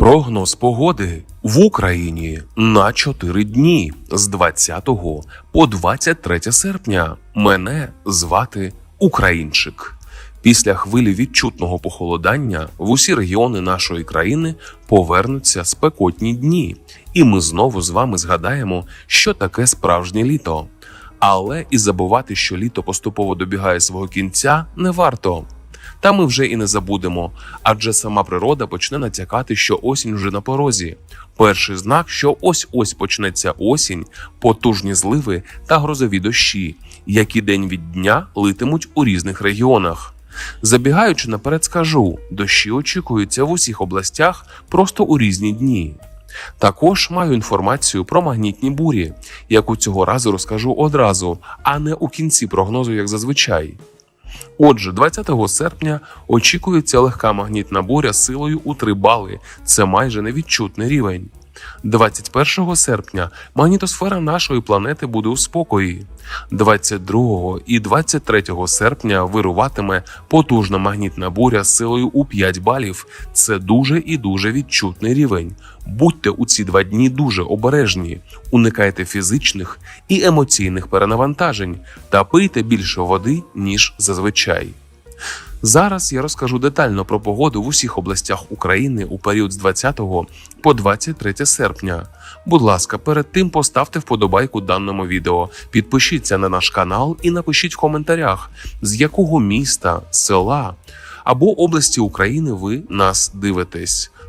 Прогноз погоди в Україні на 4 дні з 20 по 23 серпня. Мене звати Українчик. Після хвилі відчутного похолодання в усі регіони нашої країни повернуться спекотні дні, і ми знову з вами згадаємо, що таке справжнє літо. Але і забувати, що літо поступово добігає свого кінця, не варто. Та ми вже і не забудемо, адже сама природа почне натякати, що осінь вже на порозі. Перший знак, що ось ось почнеться осінь, потужні зливи та грозові дощі, які день від дня литимуть у різних регіонах. Забігаючи наперед, скажу, дощі очікуються в усіх областях просто у різні дні. Також маю інформацію про магнітні бурі, яку цього разу розкажу одразу, а не у кінці прогнозу, як зазвичай. Отже, 20 серпня очікується легка магнітна буря силою у 3 бали. Це майже невідчутний рівень. 21 серпня магнітосфера нашої планети буде у спокої. 22 і 23 серпня вируватиме потужна магнітна буря з силою у 5 балів. Це дуже і дуже відчутний рівень. Будьте у ці два дні дуже обережні, уникайте фізичних і емоційних перенавантажень та пийте більше води, ніж зазвичай. Зараз я розкажу детально про погоду в усіх областях України у період з 20 по 23 серпня. Будь ласка, перед тим поставте вподобайку даному відео, підпишіться на наш канал і напишіть в коментарях, з якого міста, села або області України ви нас дивитесь.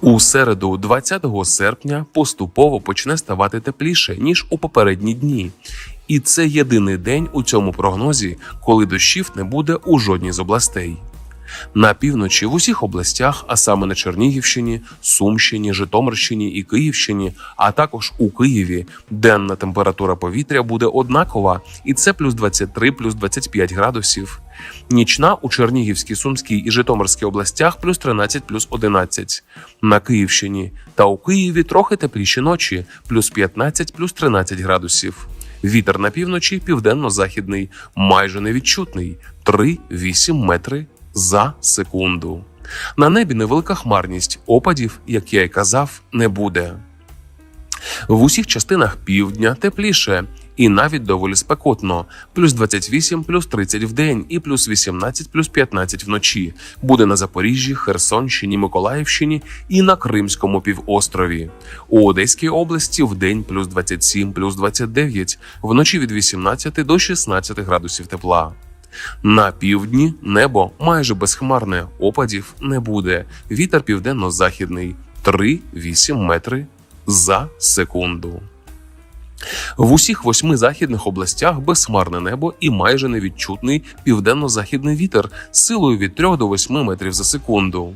У середу, 20 серпня, поступово почне ставати тепліше ніж у попередні дні. І це єдиний день у цьому прогнозі, коли дощів не буде у жодній з областей. На півночі в усіх областях, а саме на Чернігівщині, Сумщині, Житомирщині і Київщині, а також у Києві, денна температура повітря буде однакова, і це плюс 23, плюс 25 градусів. Нічна у Чернігівській, Сумській і Житомирській областях плюс 13, плюс 11. На Київщині та у Києві трохи тепліші ночі, плюс 15, плюс 13 градусів. Вітер на півночі південно-західний, майже невідчутний 3-8 метри за секунду. На небі невелика хмарність, опадів, як я й казав, не буде. В усіх частинах півдня тепліше і навіть доволі спекотно: плюс 28, плюс 30 в день і плюс 18, плюс 15 вночі. Буде на Запоріжжі, Херсонщині, Миколаївщині і на Кримському півострові. У Одеській області в день плюс 27, плюс 29, вночі від 18 до 16 градусів тепла. На півдні небо майже безхмарне, опадів не буде. Вітер південно-західний 3-8 метри за секунду. В усіх восьми західних областях безхмарне небо і майже невідчутний південно-західний вітер з силою від 3 до 8 метрів за секунду.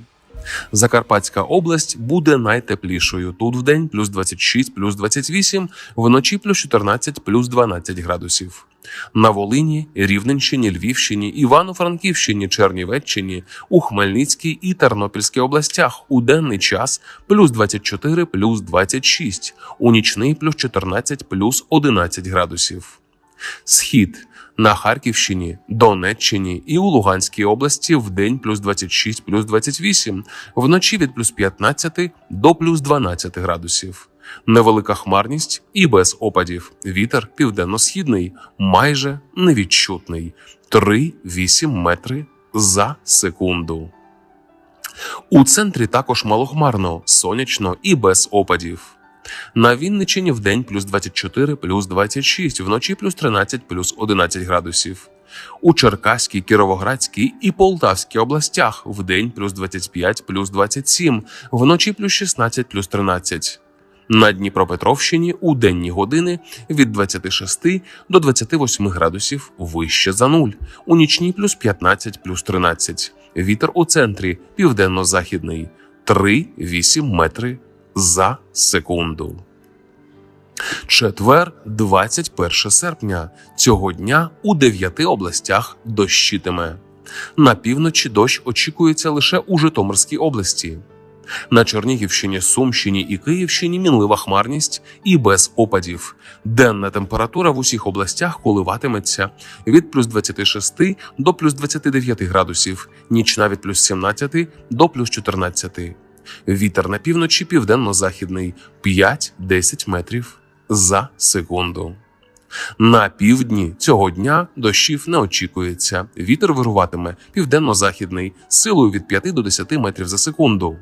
Закарпатська область буде найтеплішою. Тут в день плюс 26, плюс 28, вночі плюс 14, плюс 12 градусів. На Волині, Рівненщині, Львівщині, Івано-Франківщині, Чернівеччині, у Хмельницькій і Тернопільській областях у денний час плюс 24, плюс 26, у нічний плюс 14, плюс 11 градусів. Схід на Харківщині, Донеччині і у Луганській області в день плюс 26, плюс 28, вночі від плюс 15 до плюс 12 градусів. Невелика хмарність і без опадів. Вітер південно-східний, майже невідчутний 3-8 метри за секунду. У центрі також малохмарно, сонячно і без опадів. На Вінничині в день плюс 24, плюс 26, вночі плюс 13, плюс 11 градусів. У Черкаській, Кіровоградській і Полтавській областях в день плюс 25, плюс 27, вночі плюс 16, плюс 13. На Дніпропетровщині у денні години від 26 до 28 градусів вище за нуль, у нічні плюс 15, плюс 13. Вітер у центрі південно-західний 3-8 метри за секунду. Четвер, 21 серпня. Цього дня у дев'яти областях дощитиме. На півночі дощ очікується лише у Житомирській області. На Чернігівщині, Сумщині і Київщині мінлива хмарність і без опадів. Денна температура в усіх областях коливатиметься від плюс 26 до плюс 29 градусів, нічна від плюс 17 до плюс 14. Вітер на півночі південно-західний 5-10 метрів за секунду. На півдні цього дня дощів не очікується. Вітер вируватиме південно-західний силою від 5 до 10 метрів за секунду.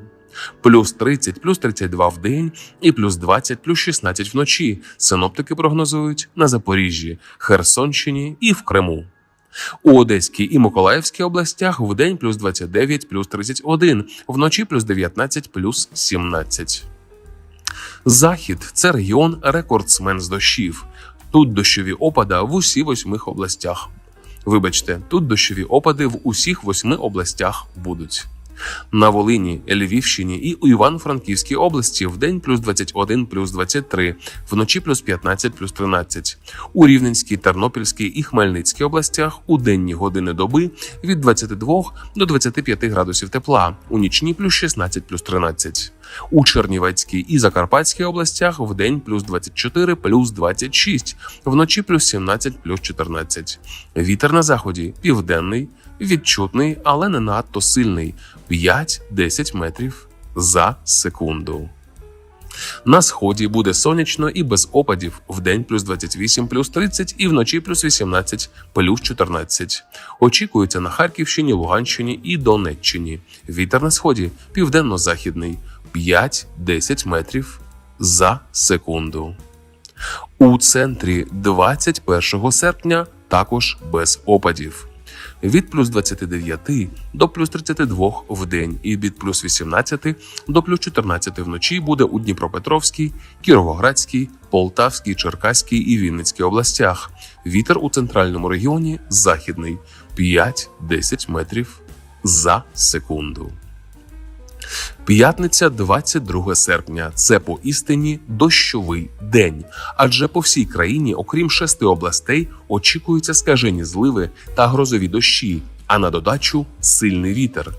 Плюс 30, плюс 32 в день і плюс 20, плюс 16 вночі. Синоптики прогнозують на Запоріжжі, Херсонщині і в Криму. У Одеській і Миколаївській областях в день плюс 29, плюс 31, вночі плюс 19, плюс 17. Захід це регіон рекордсмен з дощів. Тут дощові опади в усі восьми областях. Вибачте, тут дощові опади в усіх восьми областях будуть. На Волині, Львівщині і у Івано-Франківській області в день плюс 21, плюс 23, вночі плюс 15, плюс 13. У Рівненській, Тернопільській і Хмельницькій областях у денні години доби від 22 до 25 градусів тепла, у нічні плюс 16, плюс 13. У Чернівецькій і Закарпатській областях в день плюс 24, плюс 26, вночі плюс 17, плюс 14. Вітер на заході південний, відчутний, але не надто сильний 5-10 метрів за секунду. На сході буде сонячно і без опадів в день плюс 28, плюс 30 і вночі плюс 18, плюс 14. Очікується на Харківщині, Луганщині і Донеччині. Вітер на сході південно-західний 5-10 метрів за секунду. У центрі 21 серпня також без опадів. Від плюс 29 до плюс 32 в день і від плюс 18 до плюс 14 вночі буде у Дніпропетровській, Кіровоградській, Полтавській, Черкаській і Вінницькій областях. Вітер у центральному регіоні західний 5-10 метрів за секунду. П'ятниця, 22 серпня. Це поістині дощовий день, адже по всій країні, окрім шести областей, очікуються скажені зливи та грозові дощі, а на додачу сильний вітер.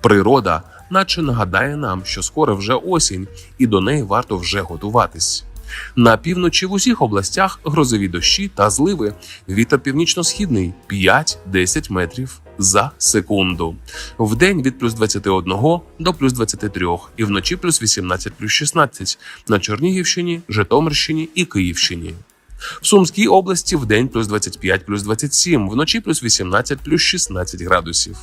Природа, наче нагадає нам, що скоро вже осінь, і до неї варто вже готуватись. На півночі в усіх областях грозові дощі та зливи. Вітер північно-східний 5-10 метрів за секунду. В день від плюс 21 до плюс 23 і вночі плюс 18 плюс 16 на Чернігівщині, Житомирщині і Київщині. В Сумській області в день плюс 25 плюс 27, вночі плюс 18 плюс 16 градусів.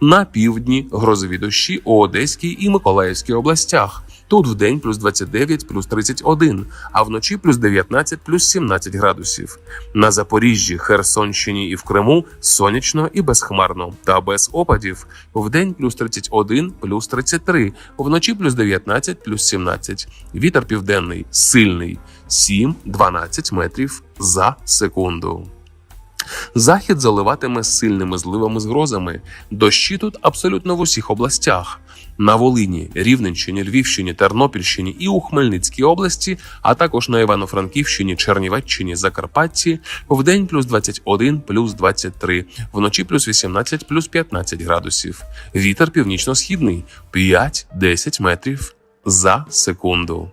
На півдні грозові дощі у Одеській і Миколаївській областях. Тут в день плюс 29, плюс 31, а вночі плюс 19, плюс 17 градусів. На Запоріжжі, Херсонщині і в Криму сонячно і безхмарно та без опадів. В день плюс 31, плюс 33, вночі плюс 19, плюс 17. Вітер південний сильний 7-12 метрів за секунду. Захід заливатиме сильними зливами з грозами. Дощі тут абсолютно в усіх областях. На Волині, Рівненщині, Львівщині, Тернопільщині і у Хмельницькій області, а також на Івано-Франківщині, Чернівеччині, Закарпатті в день плюс 21, плюс 23, вночі плюс 18, плюс 15 градусів. Вітер північно-східний 5-10 метрів за секунду.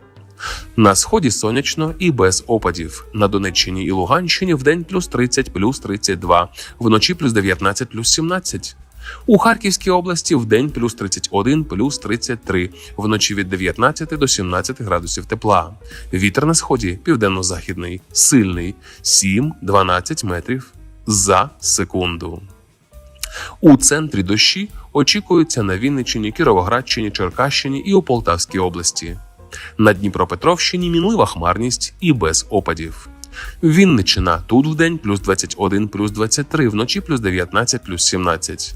На сході сонячно і без опадів. На Донеччині і Луганщині в день плюс 30, плюс 32, вночі плюс 19, плюс 17. У Харківській області в день плюс 31, плюс 33, вночі від 19 до 17 градусів тепла. Вітер на сході південно-західний, сильний 7-12 метрів за секунду. У центрі дощі очікуються на Вінниччині, Кіровоградщині, Черкащині і у Полтавській області. На Дніпропетровщині мінлива хмарність і без опадів. Вінниччина тут вдень плюс 21, плюс 23, вночі плюс 19, плюс 17.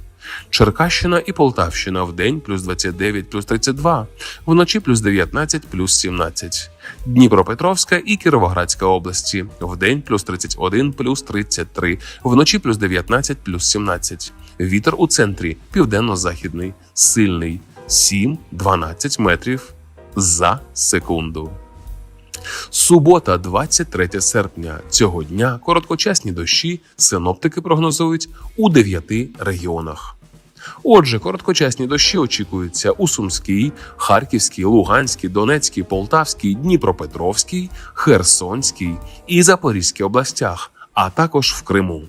Черкащина і Полтавщина вдень плюс 29, плюс 32, вночі плюс 19, плюс 17. Дніпропетровська і Кіровоградська області вдень плюс 31, плюс 33, вночі плюс 19, плюс 17. Вітер у центрі південно-західний, сильний 7-12 метрів за секунду. Субота, 23 серпня. Цього дня короткочасні дощі синоптики прогнозують у 9 регіонах. Отже, короткочасні дощі очікуються у Сумській, Харківській, Луганській, Донецькій, Полтавській, Дніпропетровській, Херсонській і Запорізькій областях, а також в Криму.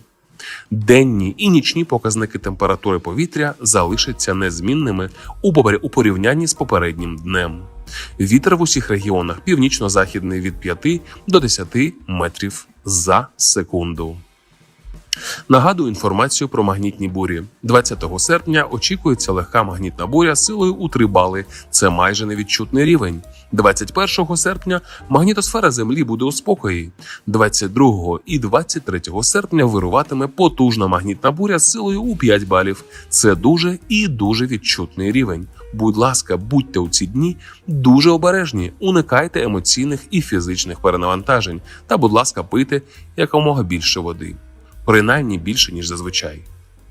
Денні і нічні показники температури повітря залишаться незмінними у порівнянні з попереднім днем. Вітер в усіх регіонах північно-західний від 5 до 10 метрів за секунду. Нагадую інформацію про магнітні бурі. 20 серпня очікується легка магнітна буря силою у 3 бали. Це майже невідчутний рівень. 21 серпня магнітосфера Землі буде у спокої. 22 і 23 серпня вируватиме потужна магнітна буря силою у 5 балів. Це дуже і дуже відчутний рівень. Будь ласка, будьте у ці дні дуже обережні, уникайте емоційних і фізичних перенавантажень та, будь ласка, пийте якомога більше води принаймні більше ніж зазвичай.